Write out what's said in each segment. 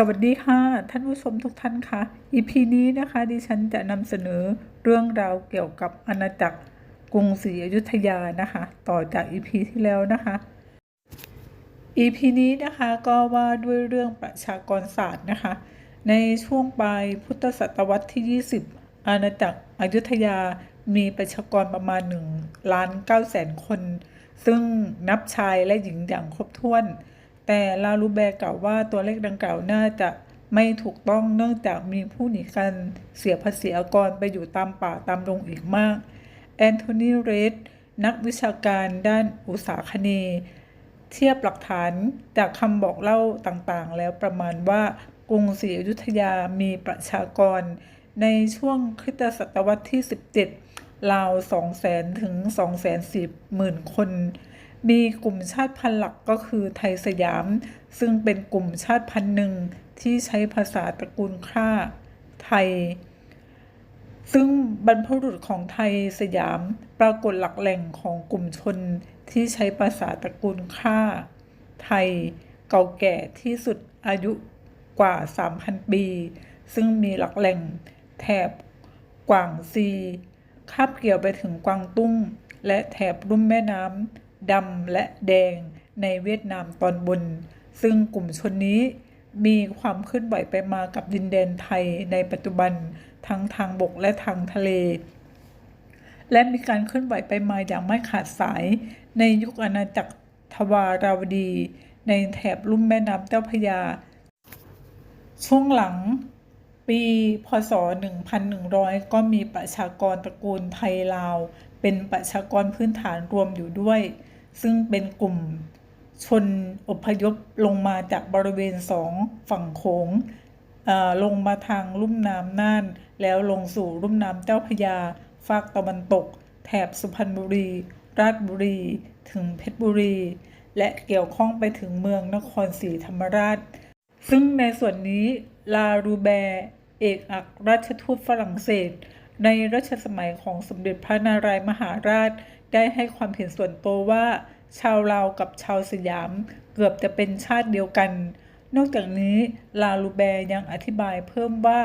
สวัสดีค่ะ ท่านผู้ชมทุกท่านค่ะ EP นี้นะคะดิฉันจะนำเสนอเรื่องราวเกี่ยวกับอาณาจักรกรุงศรีอยุธยานะคะ ต่อจาก EP ที่แล้วนะคะ EP นี้นะคะก็ว่าด้วยเรื่องประชากรศาสตร์นะคะ ในช่วงปลายพุทธศตวรรษที่ 20 อาณาจักรอยุธยามีประชากรประมาณ1ล้าน9แสนคน ซึ่งนับชายและหญิงอย่างครบถ้วน แต่ลาลูแบร์กล่าวว่าตัวเลขดังกล่าวน่าจะไม่ถูกต้องเนื่องจากมีผู้หนีกันเสียภาษีอากรไปอยู่ตามป่าตามดงอีกมาก แอนโทนีเรดนักวิชาการด้านอุตสาคเนเทียบหลักฐานจากคำบอกเล่าต่างๆ แล้วประมาณว่ากรุงศรีอยุธยามีประชากร ในช่วงคริสตศตวรรษที่ 17ราว200,000ถึง 240,000 คน มีกลุ่มชาติพันธุ์หลักก็คือไทยสยาม ซึ่งเป็นกลุ่มชาติพันธุ์หนึ่งที่ใช้ภาษาตระกูลข้าไทย ซึ่งบรรพบุรุษของไทยสยามปรากฏหลักแหล่งของกลุ่มชนที่ใช้ภาษาตระกูลข้าไทย เก่าแก่ที่สุดอายุกว่า 3,000 ปี ซึ่งมีหลักแหล่งแถบกวางซีคาบเกี่ยวไปถึงกวางตุ้ง และแถบรุ่มแม่น้ำ ดำและแดงในเวียดนามตอนบน ซึ่งกลุ่มชนนี้มีความเคลื่อนไหวไปมากับดินแดนไทยในปัจจุบันทั้งทางบกและทางทะเล และมีการเคลื่อนไหวไปมาอย่างไม่ขาดสาย ในยุคอาณาจักรทวาราวดี ในแถบลุ่มแม่น้ำเจ้าพยา ช่วงหลังปีพศ 1100 ก็มีประชากรตระกูลไทยลาว เป็นประชากรพื้นฐานรวมอยู่ด้วย ซึ่งเป็นกลุ่มชนอพยพลงมาจากบริเวณสองฝั่งโขงลงมาทางลุ่มน้ำน่าน แล้วลงสู่ลุ่มน้ำเจ้าพยาฝากตะวันตก แถบสุพรรณบุรี ราชบุรี ถึงเพชรบุรี และเกี่ยวข้องไปถึงเมืองนครศรีธรรมราช ซึ่งในส่วนนี้ลารูแบร์เอกอัครราชทูตฝรั่งเศส ในรัชสมัยของสมเด็จพระนารายมหาราช ได้ให้ความเห็นส่วนตัวว่า ชาวลาวกับชาวสยามเกือบจะเป็นชาติเดียวกัน นอกจากนี้ลาลูแบร์ยังอธิบายเพิ่มว่า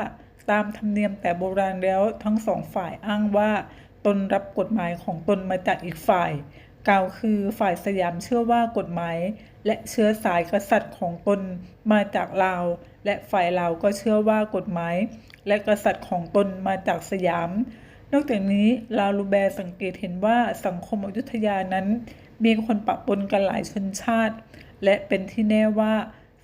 ตามธรรมเนียมแต่โบราณแล้วทั้งสองฝ่ายอ้างว่า ตนรับกฎหมายของตนมาจากอีกฝ่าย กล่าวคือฝ่ายสยามเชื่อว่ากฎหมาย และเชื้อสายกษัตริย์ของตนมาจากลาว และฝ่ายลาวก็เชื่อว่ากฎหมาย และกษัตริย์ของตนมาจากสยาม นอกจากนี้ลาลูแบร์สังเกตเห็นว่าสังคมอยุธยานั้น มีคนปะปนกันหลายชนชาติ และเป็นที่แน่ว่า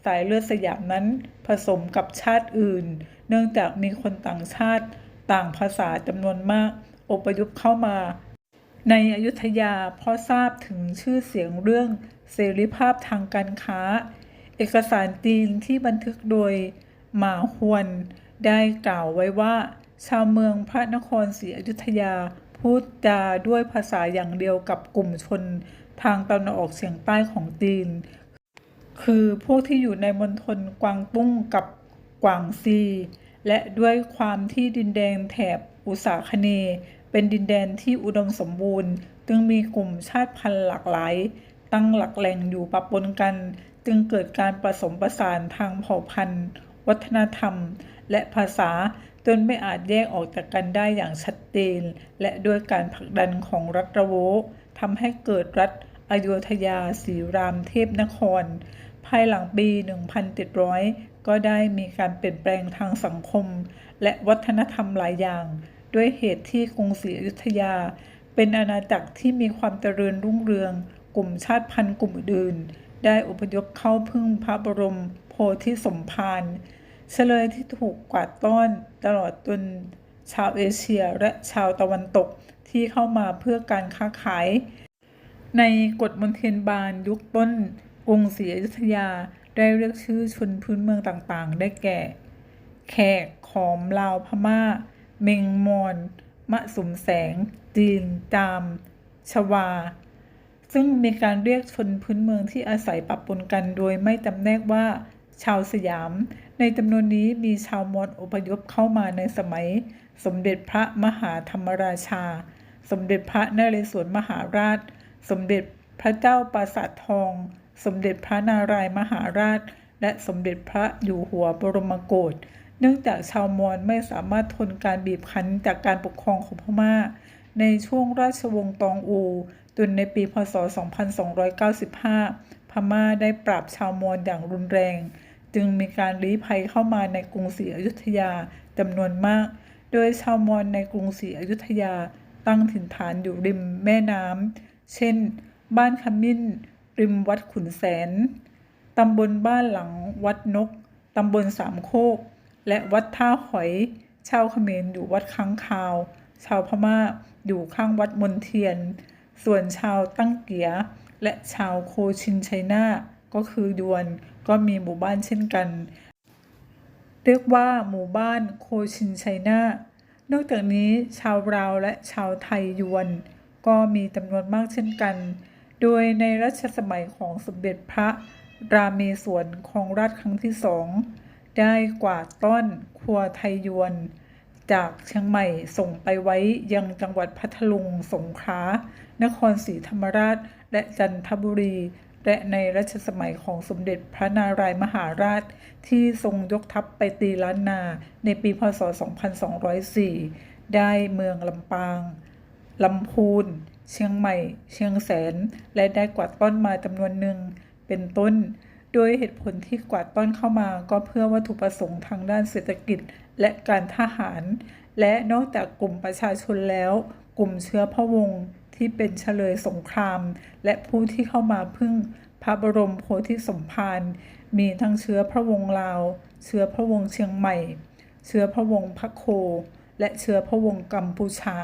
สายเลือดสยามนั้นผสมกับชาติอื่น เนื่องจากมีคนต่างชาติต่างภาษาจำนวนมาก อพยพเข้ามา ในอยุธยาเพราะทราบถึงชื่อเสียงเรื่องเสรีภาพทางการค้า เอกสารจีนที่บันทึกโดยหมาฮวน ได้กล่าวไว้ว่า ชาวเมืองพระนครศรีอยุธยาพูดจาด้วยภาษาอย่างเดียวกับกลุ่มชนทางตะวันออกเฉียงใต้ของจีน คือพวกที่อยู่ในมณฑลกวางตุ้งกับกวางซี และด้วยความที่ดินแดนแถบอุษาคเน เป็นดินแดนที่อุดมสมบูรณ์ จึงมีกลุ่มชาติพันธุ์หลากหลาย ตั้งหลักแหล่งอยู่ปะปนกัน จึงเกิดการผสมผสานทางเผ่าพันธุ์ วัฒนธรรม และภาษา จนไม่อาจแยกออกจากกันได้อย่างชัดเจน และด้วยการผลักดันของรัฐระโวทำให้เกิดรัฐอโยธยาศรีรามเทพนคร ภายหลังปี 1700 ก็ได้มีการเปลี่ยนแปลงทางสังคม และวัฒนธรรมหลายอย่าง ด้วยเหตุที่กรุงศรีอยุธยา เป็นอาณาจักรที่มีความเจริญรุ่งเรือง กลุ่มชาติพันธุ์กลุ่มอื่น ได้อพยพเข้าพึ่งพระบรมโพธิสมภาร เฉลยที่ถูกกวาดต้อนตลอดจนชาวเอเชียและชาวตะวันตกที่เข้ามาเพื่อการค้าขาย ในกฎมนเทียนบานยุคต้นกรุงศรีอยุธยาได้เรียกชื่อชนพื้นเมืองต่างๆ ได้แก่ แขก ขอม ลาว พม่า เมงมอนมะสุมแสง จีน จาม ชวา ซึ่งมีการเรียกชนพื้นเมืองที่อาศัยปะปนกันโดยไม่จำแนกว่า ชาวสยาม ในจำนวนนี้มีชาวมอญอพยพเข้ามาในสมัย สมเด็จพระมหาธรรมราชา สมเด็จพระนเรศวรมหาราช สมเด็จพระเจ้าปราสาททอง สมเด็จพระนารายมหาราช และสมเด็จพระอยู่หัวบรมโกศเนื่องจากชาวมอญไม่สามารถทนการบีบคั้นจากการปกครองของพม่า ในช่วงราชวงศ์ตองอูจนในปีพศ 2295 พม่าได้ปราบชาวมอญอย่างรุนแรง จึงมีการลี้ภัยเข้ามาในกรุงศรีอยุธยาจำนวนมาก โดยชาวมอญในกรุงศรีอยุธยาตั้งถิ่นฐานอยู่ริมแม่น้ำ เช่น บ้านขมิ้น ริมวัดขุนแสน ตำบลบ้านหลังวัดนก ตำบลสามโคก และวัดท่าหอย ชาวเขมรอยู่วัดค้างคาว ชาวพม่าอยู่ข้างวัดมนเทียน ส่วนชาวตั้งเกียและชาวโคชินชัยนาก็คือยวน ก็มีหมู่บ้านเช่นกัน เรียกว่าหมู่บ้านโคชินชัยนานอกจากนี้ชาวราวและชาวไทยยวน ก็มีจำนวนมากเช่นกัน โดยในรัชสมัยของสมเด็จพระราเมศวรของราชครั้งที่สองได้กวาดต้อนครัวไทยยวน จากเชียงใหม่ส่งไปไว้ยังจังหวัดพัทลุงสงขลานครศรีธรรมราช และจันทบุรี และในรัชสมัยของสมเด็จพระนารายมหาราช ที่ทรงยกทัพไปตีล้านนาในปีพศ 2204 ได้เมืองลำปาง ลำพูน เชียงใหม่ เชียงแสน และได้กวาดต้อนมาจำนวนหนึ่ง เป็นต้น โดยเหตุผลที่กวาดต้อนเข้ามาก็เพื่อวัตถุประสงค์ทางด้านเศรษฐกิจและการทหาร และนอกจากกลุ่มประชาชนแล้ว กลุ่มเชื้อพระวงศ์ ที่เป็นเฉลยสงคราม และผู้ที่เข้ามาพึ่งพระบรมโพธิสมภารมีทั้งเชื้อพระวงศ์ลาว เชื้อพระวงศ์เชียงใหม่ เชื้อพระวงศ์พระโค และเชื้อพระวงศ์กัมพูชา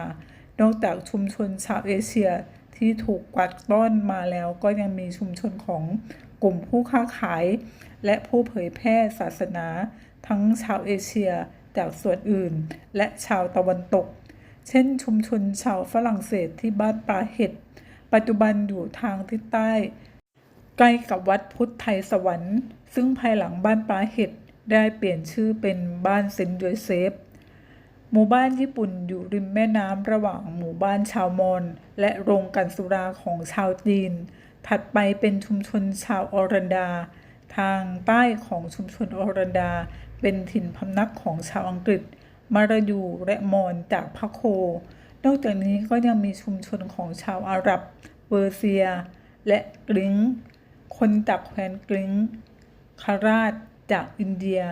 นอกจากชุมชนชาวเอเชียที่ถูกกวาดต้อนมาแล้วก็ยังมีชุมชนของกลุ่มผู้ค้าขาย และผู้เผยแพร่ศาสนา ทั้งชาวเอเชียจากส่วนอื่น และชาวตะวันตก เช่นชุมชนชาวฝรั่งเศสที่บ้านปลาเห็ด ปัจจุบันอยู่ทางทิศใต้ ใกล้กับวัดพุทธไทยสวรรค์ ซึ่งภายหลังบ้านปลาเห็ดได้เปลี่ยนชื่อเป็นบ้านเซนต์โยเซฟ หมู่บ้านญี่ปุ่นอยู่ริมแม่น้ำระหว่างหมู่บ้านชาวมอญและโรงกันสุราของชาวจีน ถัดไปเป็นชุมชนชาวออรันดา ทางใต้ของชุมชนอรันดา เป็นถิ่นพำนักของชาวอังกฤษ มารายูและมอญจากพะโค นอกจากนี้ก็ยังมีชุมชนของชาวอาหรับเปอร์เซีย และกริ้งคนจากแคว้นกริ้งคาราชจากอินเดีย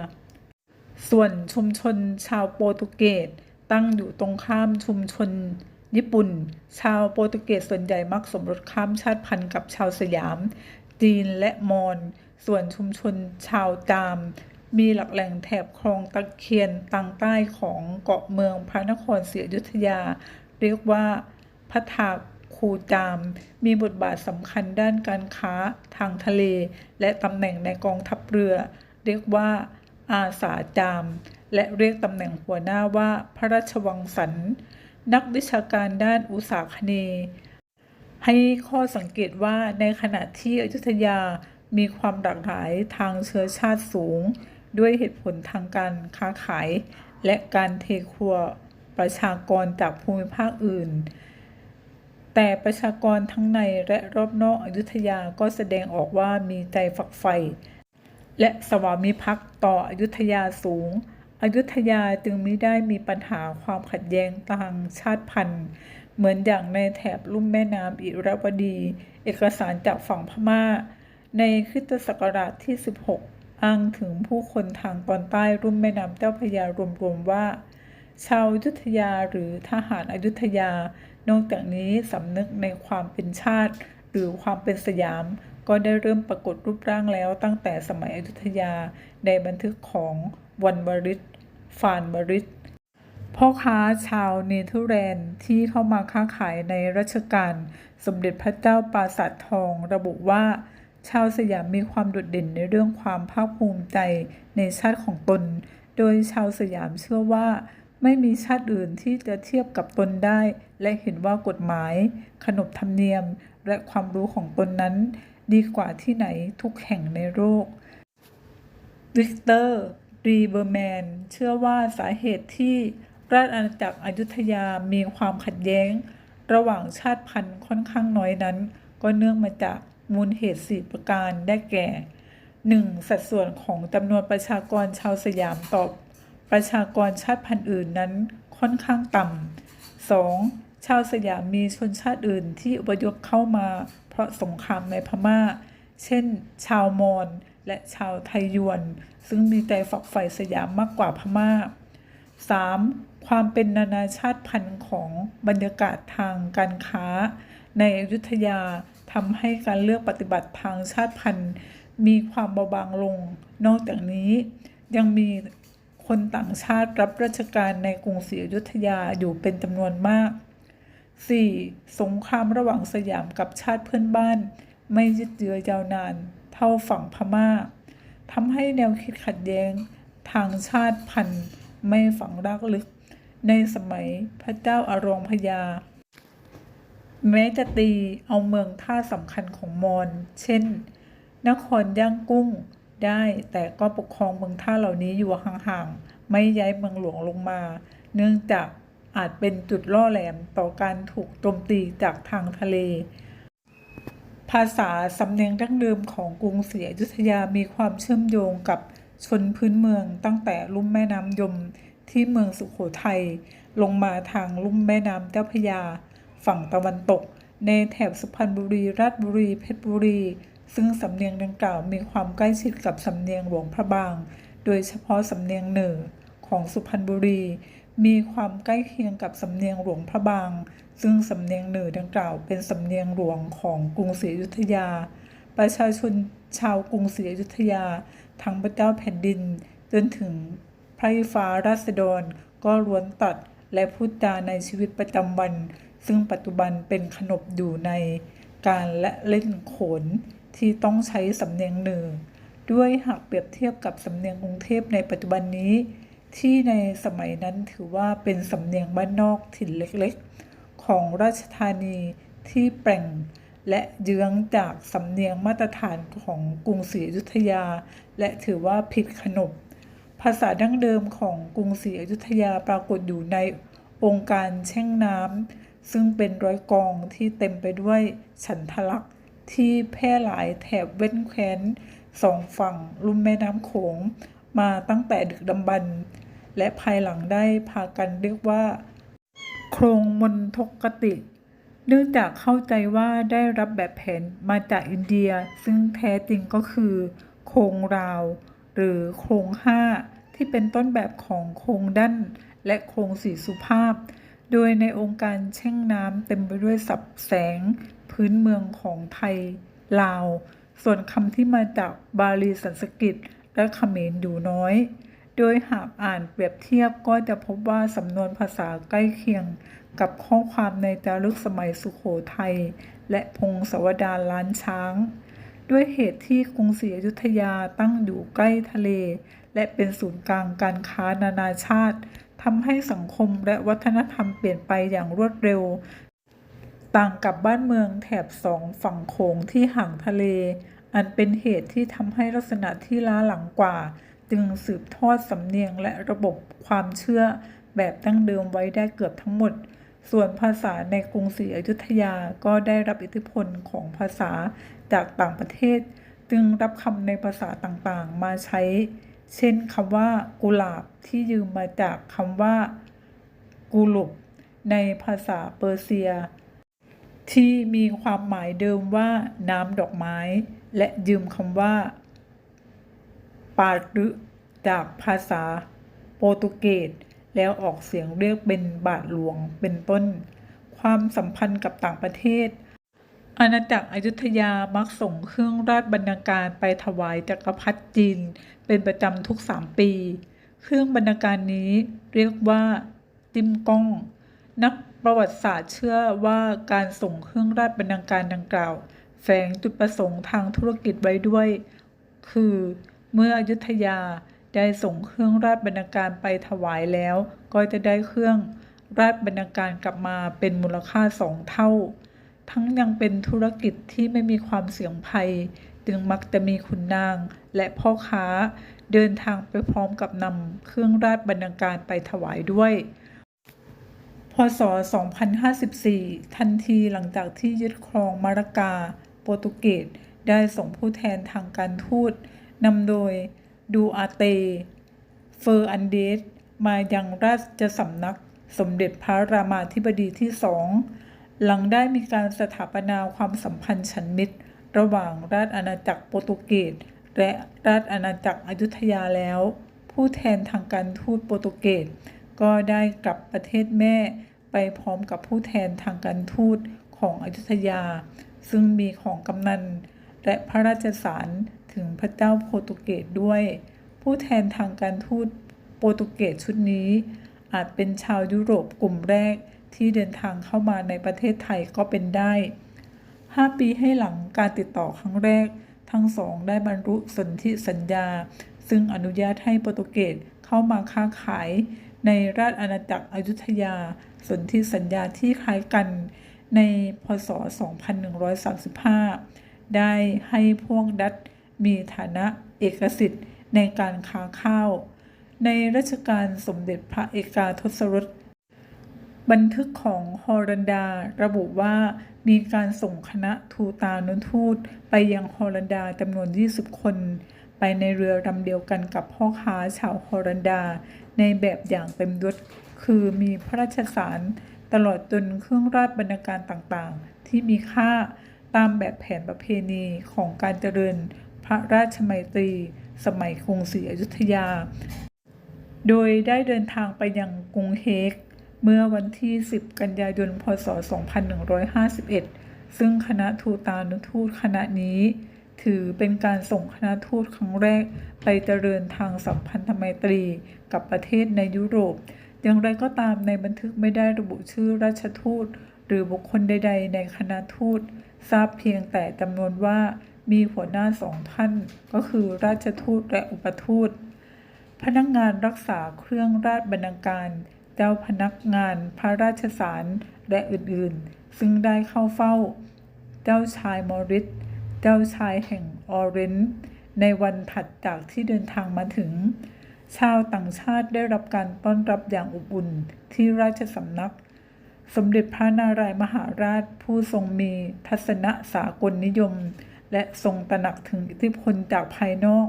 ส่วนชุมชนชาวโปรตุเกสตั้งอยู่ตรงข้ามชุมชนญี่ปุ่น ชาวโปรตุเกสส่วนใหญ่มักสมรสข้ามชาติพันธุ์กับชาวสยาม จีนและมอญ ส่วนชุมชนชาวจาม มีหลักแหล่งแถบคลองตะเคียนทางใต้ของเกาะเมืองพระนครศรีอยุธยา เรียกว่าพัทาคูจาม มีบทบาทสำคัญด้านการค้าทางทะเล และตำแหน่งในกองทัพเรือ เรียกว่าอาสาจาม และเรียกตำแหน่งหัวหน้าว่าพระราชวังสัน นักวิชาการด้านอุตสาคเน ให้ข้อสังเกตว่าในขณะที่อยุธยามีความหลากหลายทางเชื้อชาติสูง ด้วยเหตุผลทางการค้าขาย และการเทครัวประชากรจากภูมิภาคอื่น แต่ประชากรทั้งในและรอบนอกอยุธยาก็แสดงออกว่ามีใจฝักใฝ่และสวามิภักดิ์ต่ออยุธยาสูง อยุธยาจึงไม่ได้มีปัญหาความขัดแย้งทางชาติพันธุ์ เหมือนอย่างในแถบลุ่มแม่น้ำอิระวดี เอกสารจากฝั่งพม่า ในคริสตศักราชที่ 16 อ้างถึงผู้คนทางตอนใต้รุ่มแม่น้ำเจ้าพระยารวมๆว่า ชาวอยุธยาหรือทหารอยุธยา นอกจากนี้สำนึกในความเป็นชาติ หรือความเป็นสยาม ก็ได้เริ่มปรากฏรูปร่างแล้วตั้งแต่สมัยอยุธยาในบันทึกของวันบริษฟานบริษพ่อค้าชาวเนเธอร์แลนด์ที่เข้ามาค้าขายในรัชกาลสมเด็จพระเจ้าปราสาททองระบุว่า ชาวสยามมีความโดดเด่นในเรื่องความภาคภูมิใจในชาติของตน โดยชาวสยามเชื่อว่าไม่มีชาติอื่นที่จะเทียบกับตนได้ และเห็นว่ากฎหมาย ขนบธรรมเนียม และความรู้ของตนนั้น ดีกว่าที่ไหนทุกแห่งในโลกวิกเตอร์รีเบอร์แมน เชื่อว่าสาเหตุที่ราชอาณาจักรอยุธยามีความขัดแย้ง ระหว่างชาติพันธุ์ค่อนข้างน้อยนั้น ก็เนื่องมาจาก มูลเหตุสี่ประการได้แก่ 1. สัดส่วนของจำนวนประชากรชาวสยามต่อประชากรชาติพันธุ์อื่นนั้นค่อนข้างต่ำ 2. ชาวสยามมีชนชาติอื่นที่อพยพเข้ามา เพราะสงครามในพม่า เช่น ชาวมอญและชาวไทยยวน ซึ่งมีใจฝักใฝ่สยามมากกว่าพม่า 3. ความเป็นนานาชาติพันธุ์ของบรรยากาศทางการค้า ในอยุธยา ทำให้การเลือกปฏิบัติทางชาติพันธุ์ มีความเบาบางลง นอกจากนี้ยังมีคนต่างชาติรับราชการในกรุงศรีอยุธยาอยู่เป็นจำนวนมาก 4. สงครามระหว่างสยามกับชาติเพื่อนบ้าน ไม่ยืดเยื้อยาวนาน เท่าฝั่งพม่าทำให้แนวคิดขัดแย้ง ทางชาติพันธุ์ไม่ฝังรากลึก ในสมัยพระเจ้าอารองพญา แม้จะตีเอาเมืองท่าสำคัญของมอญเช่น นครย่างกุ้งได้ แต่ก็ปกครองเมืองท่าเหล่านี้อยู่ห่างๆ ไม่ย้ายเมืองหลวงลงมา เนื่องจากอาจเป็นจุดล่อแหลมต่อการถูกโจมตีจากทางทะเล ภาษาสำเนียงดั้งเดิมของกรุงศรีอยุธยามีความเชื่อมโยงกับชนพื้นเมืองตั้งแต่ลุ่มแม่น้ำยมที่เมืองสุขโขทัยลงมาทางลุ่มแม่น้ำเจ้าพระยา ฝั่งตะวันตก ในแถบสุพรรณบุรี ราชบุรี เพชรบุรี ซึ่งสำเนียงดังกล่าวมีความใกล้ชิดกับสำเนียงหลวงพระบาง โดยเฉพาะสำเนียงเหนือของสุพรรณบุรี มีความใกล้เคียงกับสำเนียงหลวงพระบาง ซึ่งสำเนียงเหนือดังกล่าว เป็นสำเนียงหลวงของกรุงศรีอยุธยา ประชาชนชาวกรุงศรีอยุธยา ทั้งพระเจ้าแผ่นดิน จนถึงพร่ฟ้าราษฎรก็ล้วนตัดและพูดจาในชีวิตประจำวัน ซึ่งปัจจุบันเป็นขนบอยู่ในการและเล่นโขนที่ต้องใช้สำเนียงเหนือด้วยหากเปรียบเทียบกับสำเนียงกรุงเทพในปัจจุบันนี้ ที่ในสมัยนั้นถือว่าเป็นสำเนียงบ้านนอกถิ่นเล็กๆ ของราชธานีที่แปลงและเยื้องจากสำเนียงมาตรฐานของกรุงศรีอยุธยา และถือว่าผิดขนบ ภาษาดั้งเดิมของกรุงศรีอยุธยาปรากฏอยู่ใน องค์การแช่งน้ำซึ่งเป็นร้อยกองที่เต็มไปด้วยฉันทลักษ์ที่แพร่หลายแถบเว้นแคว้นสองฝั่งลุ่มแม่น้ำโขงมาตั้งแต่ดึกดำบรรพ์และภายหลังได้พากันเรียกว่า โครงมนทกติ เนื่องจากเข้าใจว่าได้รับแบบแผนมาจากอินเดีย ซึ่งแท้จริงก็คือ โครงราว หรือโครงห้าที่เป็นต้นแบบของโครงด้าน และโครงสีสุภาพ โดยในองค์การแช่งน้ำเต็มไปด้วยสับแสง พื้นเมืองของไทย ลาว ส่วนคำที่มาจากบาลีสันสกฤตและเขมรอยู่น้อย โดยหากอ่านเปรียบเทียบก็จะพบว่าสำนวนภาษาใกล้เคียงกับข้อความในจารึกสมัยสุขโขทัยและพงศาวดารล้านช้าง ด้วยเหตุที่กรุงศรีอยุธยาตั้งอยู่ใกล้ทะเล และเป็นศูนย์กลางการค้านานาชาติ ทำให้สังคมและวัฒนธรรมเปลี่ยนไปอย่างรวดเร็ว ต่างกับบ้านเมืองแถบสองฝั่งโขงที่ห่างทะเล อันเป็นเหตุที่ทำให้ลักษณะที่ล้าหลังกว่า จึงสืบทอดสำเนียงและระบบความเชื่อแบบดั้งเดิมไว้ได้เกือบทั้งหมด ส่วนภาษาในกรุงศรีอยุธยาก็ได้รับอิทธิพลของภาษาจากต่างประเทศ จึงรับคำในภาษาต่างๆ มาใช้ เช่นคำว่า กุหลาบที่ยืมมาจากคำว่ากูลุบ ในภาษาเปอร์เซีย ที่มีความหมายเดิมว่าน้ำดอกไม้ และยืมคำว่า ปารึจากภาษาโปรตุเกสแล้วออกเสียงเรียกเป็นบาทหลวงเป็นต้น ความสัมพันธ์กับต่างประเทศ อาณาจักรอยุธยามักส่งเครื่องราชบรรณาการไปถวายจักรพรรดิจีน เป็นประจำทุกสามปี เครื่องบรรณาการนี้เรียกว่า ติมก้อง นักประวัติศาสตร์เชื่อว่าการส่งเครื่องราชบรรณาการดังกล่าว แฝงจุดประสงค์ทางธุรกิจไว้ด้วย คือเมื่ออยุธยาได้ส่งเครื่องราชบรรณาการไปถวายแล้ว ก็จะได้เครื่องราชบรรณาการกลับมาเป็นมูลค่าสองเท่า ทั้งยังเป็นธุรกิจที่ไม่มีความเสี่ยงภัย จึงมักจะมีขุนนางและพ่อค้า เดินทางไปพร้อมกับนำเครื่องราชบรรณาการไปถวายด้วย พศ 2054 ทันทีหลังจากที่ยึดครองมาระกา โปรตุเกสได้ส่งผู้แทนทางการทูตนำโดยดูอาเต เฟอร์อันเดส มายังราชสำนักสมเด็จพระรามาธิบดีที่สอง หลังได้มีการสถาปนาความสัมพันธ์ฉันมิตร ระหว่างราชอาณาจักรโปรตุเกสและราชอาณาจักรอยุธยาแล้ว ผู้แทนทางการทูตโปรตุเกสก็ได้กลับประเทศแม่ไปพร้อมกับผู้แทนทางการทูตของอยุธยา ซึ่งมีของกำนัน และพระราชสารถึงพระเจ้าโปรตุเกสด้วย ผู้แทนทางการทูตโปรตุเกสชุดนี้ อาจเป็นชาวยุโรปกลุ่มแรก ที่เดินทางเข้ามาในประเทศไทยก็เป็นได้ 5 ปีให้หลังการติดต่อครั้งแรก ทั้งสองได้บรรลุสนธิสัญญา ซึ่งอนุญาตให้โปรตุเกสเข้ามาค้าขาย ในราชอาณาจักรอยุธยา สนธิสัญญาที่คล้ายกันในพศ 2135 ได้ให้พวกดัตมีฐานะเอกสิทธิ์ในการค้าข้าว ในรัชกาลสมเด็จพระเอกาทศรส บันทึกของฮอลันดาระบุว่ามีการส่งคณะทูตานุทูตไปยังฮอลันดาจำนวน 20 คน ไปในเรือลำเดียวกันกับพ่อค้าชาวฮอลันดา ในแบบอย่างเต็มยศคือมีพระราชสารตลอดจนเครื่องราชบรรณาการต่างๆ ที่มีค่าตามแบบแผนประเพณีของการเจริญพระราชมัยตรี สมัยกรุงศรีอยุธยา โดยได้เดินทางไปยังกรุงเฮก เมื่อวันที่ 10 กันยายน พศ 2151 ซึ่งคณะทูตานุทูตคณะนี้ ถือเป็นการส่งคณะทูตครั้งแรกไปเจริญทางสัมพันธไมตรีกับประเทศในยุโรป อย่างไรก็ตามในบันทึกไม่ได้ระบุชื่อราชทูต หรือบุคคลใด ๆ ในคณะทูต ทราบเพียงแต่จำนวนว่ามีหัวหน้าสองท่าน ก็คือราชทูตและอุปทูต พนักงานรักษาเครื่องราชบรรณาการ เจ้าพนักงานพระราชสารและอื่นๆ ซึ่งได้เข้าเฝ้า เจ้าชายมอริส เจ้าชายแห่งออเรนจ์ในวันถัดจากที่เดินทางมาถึง ชาวต่างชาติได้รับการต้อนรับอย่างอบอุ่นที่ราชสำนัก สมเด็จพระนารายมหาราชผู้ทรงมีทัศนะสากลนิยม และทรงตระหนักถึงอิทธิพลจากภายนอก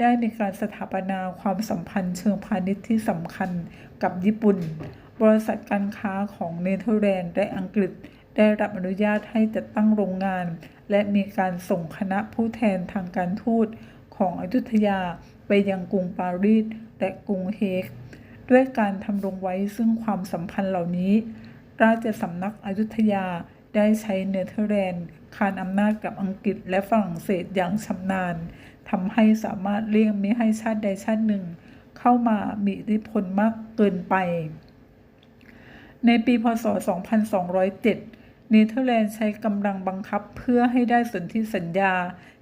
ได้มีการสถาปนาความสัมพันธ์เชิงพาณิชย์ที่สำคัญกับญี่ปุ่น บริษัทการค้าของเนเธอร์แลนด์และอังกฤษ ได้รับอนุญาตให้จัดตั้งโรงงาน และมีการส่งคณะผู้แทนทางการทูตของอยุธยาไปยังกรุงปารีสและกรุงเฮก ด้วยการทำรงไว้ซึ่งความสัมพันธ์เหล่านี้ ราชสำนักอยุธยาได้ใช้เนเธอร์แลนด์คานอำนาจกับอังกฤษและฝรั่งเศสอย่างชำนาญ ทำให้สามารถเลี่ยงไม่ให้ชาติใดชาติหนึ่ง เข้ามามีอิทธิพลมากเกินไป ในปีพศ 2207 เนเธอร์แลนด์ใช้กำลังบังคับเพื่อให้ได้สนธิสัญญา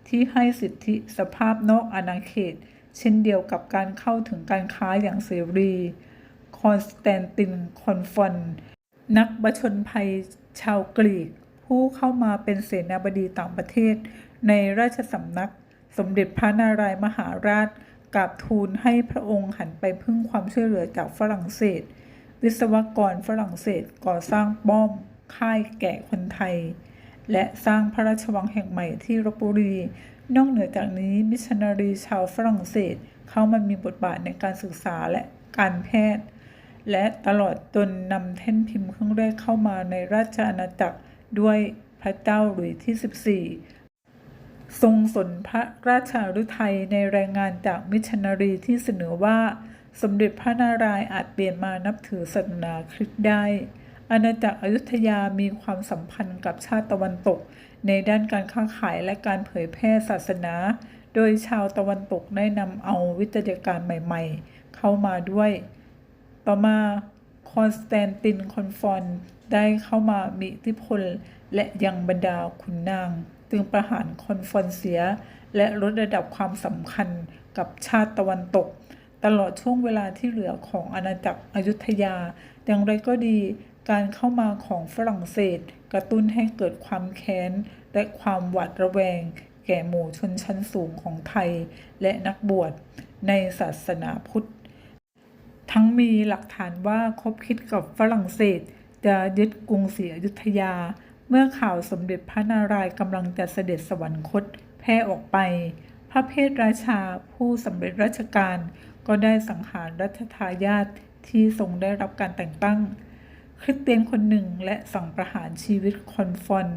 ที่ให้สิทธิสภาพนอกอาณาเขต เช่นเดียวกับการเข้าถึงการค้าอย่างเสรีคอนสแตนตินคอนฟอนนักบชนภัยชาวกรีก ผู้เข้ามาเป็นเสนาบดีต่างประเทศในราชสำนัก สมเด็จพระนารายณ์มหาราชกราบทูลให้พระองค์หันไปพึ่งความช่วยเหลือจากฝรั่งเศส วิศวกรฝรั่งเศสก่อสร้างป้อม ค่ายแก่คนไทย และสร้างพระราชวังแห่งใหม่ที่ลบบุรี นอกเหนือจากนี้มิชชันนารีชาวฝรั่งเศสเข้ามามีบทบาทในการศึกษาและการแพทย์ และตลอดจนนำแท่นพิมพ์เครื่องแรกเข้ามาในราชอาณาจักรด้วยพระเจ้าหลุยส์ที่ 14 ทรงสนพระราชาฤทัยในรายงานจากมิชนารีที่เสนอว่า สมเด็จพระนารายณ์อาจเปลี่ยนมานับถือศาสนาคริสต์ได้ อาณาจักรอยุธยามีความสัมพันธ์กับชาติตะวันตก ในด้านการค้าขายและการเผยแพร่ศาสนา โดยชาวตะวันตกได้นำเอาวิทยาการใหม่ๆ เข้ามาด้วย ต่อมาคอนสแตนตินคอนฟอนได้เข้ามามีอิทธิพลและยังบรรดาขุนนาง จึงประหารคอนฟอนเสีย และลดระดับความสำคัญกับชาติตะวันตก ตลอดช่วงเวลาที่เหลือของอาณาจักรอยุธยา อย่างไรก็ดีการเข้ามาของฝรั่งเศส กระตุ้นให้เกิดความแค้น และความหวาดระแวง แก่หมู่ชนชั้นสูงของไทย และนักบวชในศาสนาพุทธ ทั้งมีหลักฐานว่าคบคิดกับฝรั่งเศส จะยึดกรุงศรีอยุธยา มื่อข่าวสมเด็จพระนารายณ์กำลังจะเสด็จสวรรคตแพร่ออกไป พระเพทราชาผู้สำเร็จราชการก็ได้สังหารรัชทายาทที่ทรงได้รับการแต่งตั้ง คริสเตียนคนหนึ่งและสั่งประหารชีวิตคอนฟอน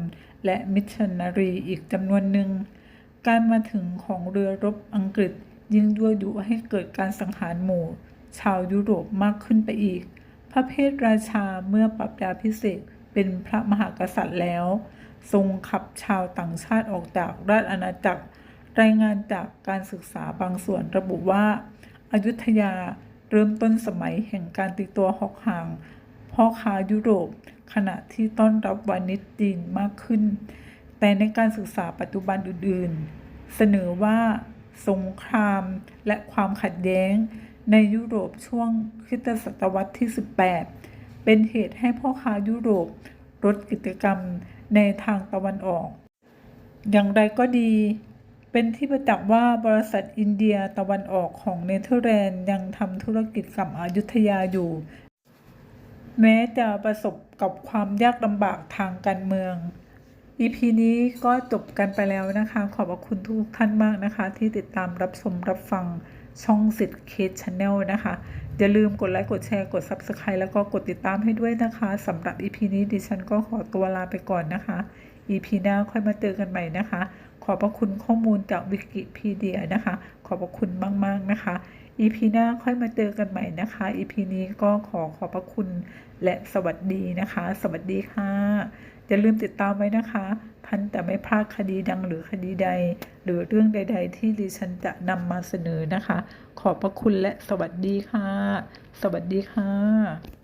และมิชชันนารีอีกจำนวนหนึ่ง การมาถึงของเรือรบอังกฤษยิ่งยั่วยุให้เกิดการสังหารหมู่ ชาวยุโรปมากขึ้นไปอีก พระเพทราชาเมื่อปรับดาพิเศษ เป็นพระมหากษัตริย์แล้ว ทรงขับชาวต่างชาติออกจากราชอาณาจักร รายงานจากการศึกษาบางส่วนระบุว่าอายุทยาเริ่มต้นสมัยแห่งการตีตัวหอกห่าง พ่อค้ายุโรป ขณะที่ต้อนรับวานิชจีนมากขึ้น แต่ในการศึกษาปัจจุบันอื่นๆ เสนอว่าสงครามและความขัดแย้ง ในยุโรปช่วงคริสตศตวรรษที่ 18 เป็นเหตุให้พ่อค้ายุโรปลดกิจกรรมในทางตะวันออก อย่างไรก็ดี เป็นที่ประจักษ์ว่าบริษัทอินเดียตะวันออกของเนเธอร์แลนด์ยังทำธุรกิจกับอยุธยาอยู่ แม้จะประสบกับความยากลำบากทางการเมือง EP นี้ก็จบกันไปแล้วนะคะ ขอบคุณทุกท่านมากนะคะ ที่ติดตามรับชมรับฟังช่องสิทธิ์เคสชาแนลนะคะ อย่าลืมกดไลค์กดแชร์กด Subscribe แล้วก็กดติดตามให้ด้วยนะคะสำหรับ EP นี้ดิฉันก็ขอตัวลาไปก่อนนะคะ EP หน้าค่อยมาเจอกันใหม่นะคะ ขอบพระคุณข้อมูลจากวิกิพีเดียนะคะ ขอบพระคุณมาก ๆ นะคะ EP หน้าค่อยมาเจอกันใหม่นะคะ EP นี้ก็ขอขอบพระคุณ และสวัสดีนะคะ สวัสดีค่ะ อย่าลืมติดตามไว้นะคะ ท่านจะไม่พลาดคดีดังหรือคดีใด หรือเรื่องใด ๆ ที่ดิฉันจะนำมาเสนอนะคะ ขอบพระคุณและสวัสดีค่ะ สวัสดีค่ะ